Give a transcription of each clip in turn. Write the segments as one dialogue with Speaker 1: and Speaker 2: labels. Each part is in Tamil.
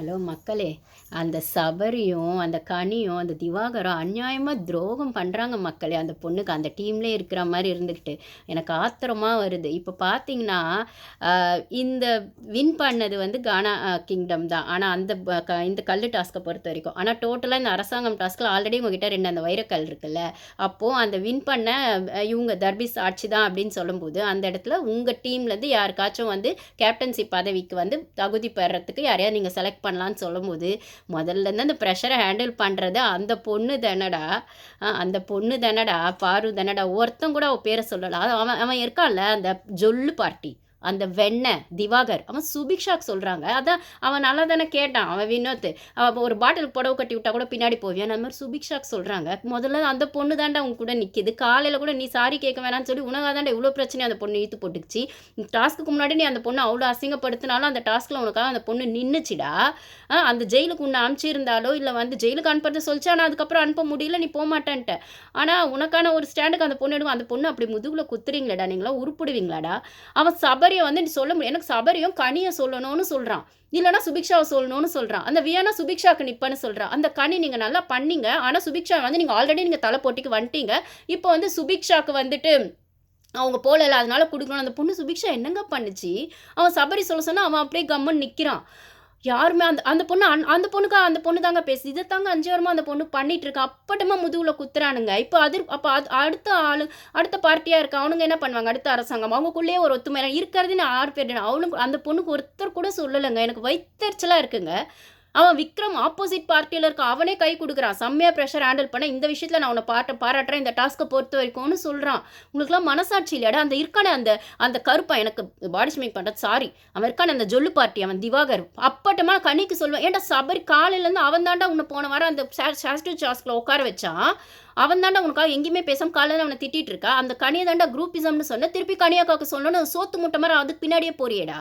Speaker 1: ஹலோ மக்களே அந்த சபரியும் அந்த கனியும் அந்த திவாகரும் அநியாயமாக துரோகம் பண்ணுறாங்க மக்களே. அந்த பொண்ணுக்கு அந்த டீம்லேயே இருக்கிற மாதிரி இருந்துக்கிட்டு எனக்கு ஆத்திரமாக வருது. இப்போ பார்த்தீங்கன்னா இந்த வின் பண்ணது வந்து கானா கிங்டம் தான். ஆனால் அந்த க- இந்த கல் டாஸ்க்கை பொறுத்த வரைக்கும். ஆனால் டோட்டலாக இந்த அரசாங்கம் டாஸ்க்கில் ஆல்ரெடி உங்ககிட்ட ரெண்டு அந்த வைரக்கல் இருக்குல்ல. அப்போது அந்த வின் பண்ண இவங்க தர்பிஸ் ஆட்சி தான் அப்படின்னு சொல்லும்போது அந்த இடத்துல உங்கள் டீம்லேருந்து யாருக்காச்சும் வந்து கேப்டன்சி பதவிக்கு வந்து தகுதி பெறத்துக்கு யாரையாவது நீங்கள் செலக்ட் பண்ண பண்ணலான்னு சொல்லும்போது முதல்ல இருந்து அந்த ப்ரெஷரை ஹேண்டில் பண்ணுறது அந்த பொண்ணு தானடா? அந்த பொண்ணு தானடா? பாரு தானடா? ஒருத்தன் கூட அவ பேரை சொல்லலாம் அவன் அவன் இருக்கான்ல அந்த ஜொல்லு பார்ட்டி அந்த வெண்ணெய் திவாகர் அவன் சுபிக்ஷாக்கு சொல்கிறாங்க அதான் அவன் நல்லா தானே கேட்டான். அவன் வினோத் அவன் ஒரு பாட்டில் புடவை கட்டி விட்டா கூட பின்னாடி போவியான் அந்த மாதிரி சுபிக்ஷாக்கு சொல்கிறாங்க முதல்ல அந்த பொண்ணு தாண்டா உன் கூட நிற்கிது காலையில் கூட நீ சாரி கேட்க வேணாம்னு சொல்லி உனக்காக தாண்டா இவ்வளோ பிரச்சனை அந்த பொண்ணு இழுத்து போட்டுக்குச்சு. டாஸ்க்கு முன்னாடி நீ அந்த பொண்ணு அவ்வளோ அசிங்கப்படுத்தினாலும் அந்த டாஸ்க்கில் உனக்காக அந்த பொண்ணு நின்றுச்சிடா ஆ, அந்த ஜெயிலுக்கு உன்னை அனுப்பிச்சிருந்தாலோ இல்லை வந்து ஜெயிலுக்கு அனுப்புறது சொல்லிச்சு. ஆனால் அதுக்கப்புறம் அனுப்ப முடியல நீ போக மாட்டேன்ட்ட. ஆனால் உனக்கான ஒரு ஸ்டாண்டுக்கு அந்த பொண்ணு எடுக்கும். அந்த பொண்ணு அப்படி முதுகில் குத்துறீங்களாடா நீங்களா உருப்பிடுவீங்களாடா. அவன் சபரியை வந்து நீ சொல்ல முடியும் எனக்கு சபரியும் கனியை சொல்லணும்னு சொல்கிறான் இல்லைனா சுபிக்ஷாவை சொல்லணும்னு சொல்கிறான் அந்த வியானா சுபிக்ஷாக்கு நிப்பன்னு சொல்கிறான் அந்த கனி நீங்கள் நல்லா பண்ணீங்க. ஆனால் சுபிக்ஷா வந்து நீங்கள் ஆல்ரெடி நீங்கள் தலை போட்டிக்கு வந்துட்டீங்க. இப்போ வந்து சுபிக்ஷாக்கு வந்துட்டு அவங்க போகல அதனால கொடுக்கணும் அந்த பொண்ணு சுபிக்ஷா என்னங்க பண்ணுச்சு? அவன் சபரி சொல்ல சொன்னால் அவன் அப்படியே கம்மன் நிற்கிறான் யாருமே அந்த அந்த பொண்ணு அந் அந்த பொண்ணுக்கு அந்த பொண்ணு தாங்க பேசுது இதை தாங்க அஞ்சு வருமா அந்த பொண்ணு பண்ணிட்டு இருக்கா. அப்பட்டமா முதுகுல குத்துறானுங்க. இப்போ அது அப்போ அது அடுத்த ஆளு அடுத்த பார்ட்டியாக இருக்க அவனுங்க என்ன பண்ணுவாங்க? அடுத்த அரசாங்கம். அவங்களுக்குள்ளேயே ஒரு ஒத்துமை இருக்கிறது நான் ஆறு பேர் அவனுக்கு அந்த பொண்ணுக்கு ஒருத்தர் கூட சொல்லலைங்க. எனக்கு வைத்தறிச்சலாக இருக்குங்க. அவன் விக்ரம் ஆப்போசிட் பார்ட்டியில் இருக்க அவனே கை கொடுக்குறான் செம்மையாக ப்ரெஷர் ஹேண்டில் பண்ண இந்த விஷயத்தில் நான் உன்னை பாட்ட பாராட்டுறேன். இந்த டாஸ்க்கை பொறுத்த வரைக்கும்னு சொல்கிறான் உங்களுக்குலாம் மனசாட்சி இல்லையாடா? அந்த இருக்கான அந்த அந்த கருப்பான் எனக்கு பாடி ஸ்மிக் பண்ணுறது சாரி அவன் இருக்கான அந்த ஜொல்லு பார்ட்டி அவன் திவாகர். அப்பட்டமா கனிக்கு சொல்லுவேன் ஏன்டா சபரி காலையிலேருந்து அவன் தாண்டா உன்னை போன வாரம் அந்த சாஸ்டிவ் சாஸ்கில் உட்கார வச்சான் அவன் தாண்டா உனக்காக எங்கேயுமே பேசாம காலையில் அவனை திட்டிட்டு இருக்கா? அந்த கனியை தாண்டா குரூப்பிசம்னு சொன்ன திருப்பி கனியாக்காவுக்கு சொன்னோன்னு சோத்து முட்டை மாதிரி அதுக்கு பின்னாடியே போறியேடா?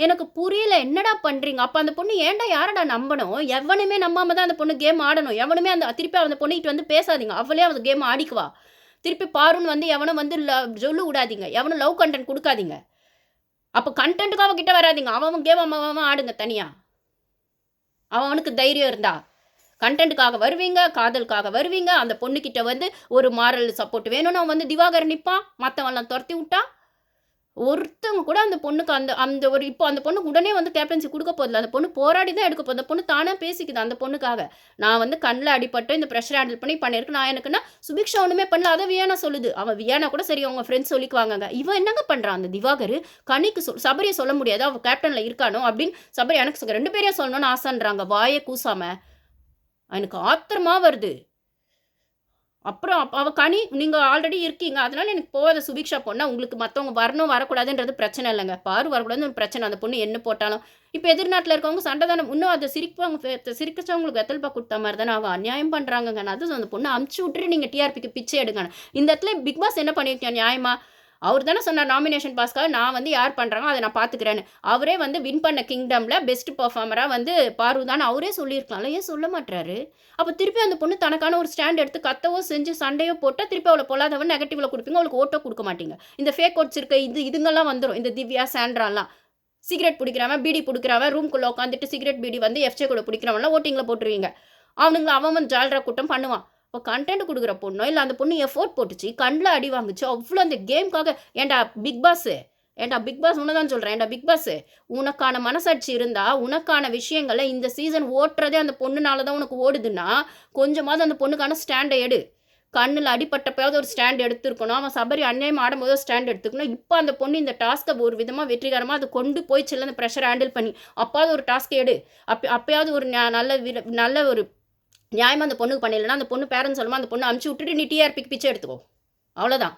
Speaker 1: எனக்கு புரியல என்னடா பண்ணுறீங்க அப்போ அந்த பொண்ணு ஏன்டா யாரடா நம்பணும்? எவனுமே நம்பாமல் தான் அந்த பொண்ணு கேம் ஆடணும். எவனுமே அந்த திருப்பி அந்த பொண்ணுகிட்ட வந்து பேசாதீங்க. அவளே அந்த கேம் ஆடிக்குவா திருப்பி பாருன்னு வந்து எவனும் வந்து love- சொல்லு விடாதீங்க. எவனும் லவ் கண்டென்ட் கொடுக்காதீங்க. அப்போ கண்டென்ட்டுக்கு அவகிட்ட வராதீங்க. அவன் கேம் அவன் ஆடுங்க தனியாக அவனுக்கு தைரியம் இருந்தா. கண்டென்ட்டுக்காக வருவீங்க காதலுக்காக வருவீங்க. அந்த பொண்ணுக்கிட்ட வந்து ஒரு மாரல் சப்போர்ட் வேணும்னு அவன் வந்து திவாகர் நிற்பான் மற்றவன்லாம் துரத்தி விட்டா. ஒருத்தவங்க கூட அந்த பொண்ணுக்கு அந்த அந்த ஒரு இப்போ அந்த பொண்ணுக்கு உடனே வந்து கேப்டன்சி கொடுக்க போதில்ல அந்த பொண்ணு போராடி தான் எடுக்க போகுது. அந்த பொண்ணு தானே பேசிக்குது அந்த பொண்ணுக்காக. நான் வந்து கண்ணில் அடிபட்டு இந்த ப்ரெஷர் ஹேண்டில் பண்ணி பண்ணியிருக்கேன் நான் எனக்குன்னா சுபிக்ஷா ஒன்றுமே பண்ணல. அதை வியானா சொல்லுது. அவன் வியானா கூட சரி அவங்க ஃப்ரெண்ட்ஸ் சொல்லிக்குவாங்க இவன் என்னங்க பண்ணுறான் அந்த திவாகர் கனிக்கு சொல் சபரியை சொல்ல முடியாது. அவன் கேப்டனில் இருக்கானோ அப்படின்னு சபரி எனக்கு ரெண்டு பேரையும் சொல்லணும்னு ஆசைன்றாங்க. வாயை கூசாமல் எனக்கு ஆத்திரமாக வருது. அப்புறம் அப்போ அவள் கனி நீங்கள் ஆல்ரெடி இருக்கீங்க. அதனால எனக்கு போகாத சுபிக்ஷா பொண்ணால் உங்களுக்கு மற்றவங்க வரணும் வரக்கூடாதுன்றது பிரச்சனை இல்லைங்க. பாரு வரக்கூடாதுன்னு ஒரு பிரச்சனை. அந்த பொண்ணு என்ன போட்டாலும். இப்போ எதிர்நாட்டில் இருக்கவங்க சண்டை தானே இன்னும் அதை சிரிப்பவங்க சிரிக்கச்சவங்களுக்கு வெத்தல்பா கொடுத்த மாதிரி தானே அவள் அநியாயம் பண்ணுறாங்கங்க அது அந்த பொண்ணு அமுச்சு விட்டுட்டு நீங்கள் டிஆர்பிக்கு பிச்சை எடுங்க இந்த இடத்துல பிக் பாஸ் என்ன பண்ணியிருக்கேன் நியாயமாக அவர் தானே சொன்னார் நாமினேஷன் பாஸ்க்காக நான் வந்து யார் பண்ணுறாங்க அதை நான் பார்த்துக்கிறேன்னு அவரே வந்து வின் பண்ண கிங்டமில் பெஸ்ட் பர்ஃபார்மராக வந்து பாரு அவரே சொல்லியிருக்கலாம்ல ஏன் சொல்ல மாட்டாரு அப்போ திருப்பி அந்த பொண்ணு தனக்கான ஒரு ஸ்டாண்ட் எடுத்து கத்தவோ செஞ்சு சண்டையோ போட்டால் திருப்பி அவளை பொல்லாதவன் நெகட்டிவ்ல கொடுப்பீங்க. அவளுக்கு ஓட்டோ கொடுக்க மாட்டீங்க. இந்த ஃபேக் ஓட்ஸ் இருக்க இது இதுங்கெல்லாம் வந்துடும் இந்த திவ்யா சாண்ட்ராலாம். சிகரெட் பிடிக்கிறவன் பீடி பிடிக்கிறவன் ரூம்குள்ளே உட்காந்துட்டு சிகரெட் பீடி வந்து எஃப்ஜே கூட பிடிக்கிறவன்லாம் ஓட்டிங்கில் போட்டுருவீங்க. அவனுங்களை அவன் வந்து ஜால்ரா கூட்டம் பண்ணுவான். இப்போ கண்டென்ட் கொடுக்குற பொண்ணோ இல்லை அந்த பொண்ணு எஃபோர்ட் போட்டுச்சு கண்ணில் அடி வாங்குச்சு அவ்வளோ அந்த கேம்க்காக ஏன்டா பிக் பாஸு ஏன்டா பிக் பாஸ் உன்னை தான் சொல்கிறேன் ஏன்டா பிக் பாஸ் உனக்கான மனசாட்சி இருந்தால் உனக்கான விஷயங்களை இந்த சீசன் ஓட்டுறதே அந்த பொண்ணுனால தான் உனக்கு ஓடுதுன்னா கொஞ்சமாவது அந்த பொண்ணுக்கான ஸ்டாண்டை எடு. கண்ணில் அடிப்பட்டப்பயாவது ஒரு ஸ்டாண்ட் எடுத்துருக்கணும். அவன் சபரி அநியாயம் ஆடும்போது ஒரு ஸ்டாண்ட் எடுத்துக்கணும் இப்போ அந்த பொண்ணு இந்த டாஸ்க்கை ஒரு விதமாக வெற்றிகரமாக அதை கொண்டு போய் செல்ல அந்த ப்ரெஷர் ஹேண்டில் பண்ணி அப்பாவது ஒரு டாஸ்க் எடு. அப்போ அப்பயாவது ஒரு நல்ல நல்ல ஒரு நியாயமாக அந்த பொண்ணுக்கு பண்ணலைன்னா அந்த பொண்ணு பேரண்ட்ஸ் சொல்லுமா அந்த பொண்ணு அமுச்சு விட்டுட்டு நீ டிஆர்பிக்கு பிச்சை எடுத்துக்கோ. அவ்வளோதான்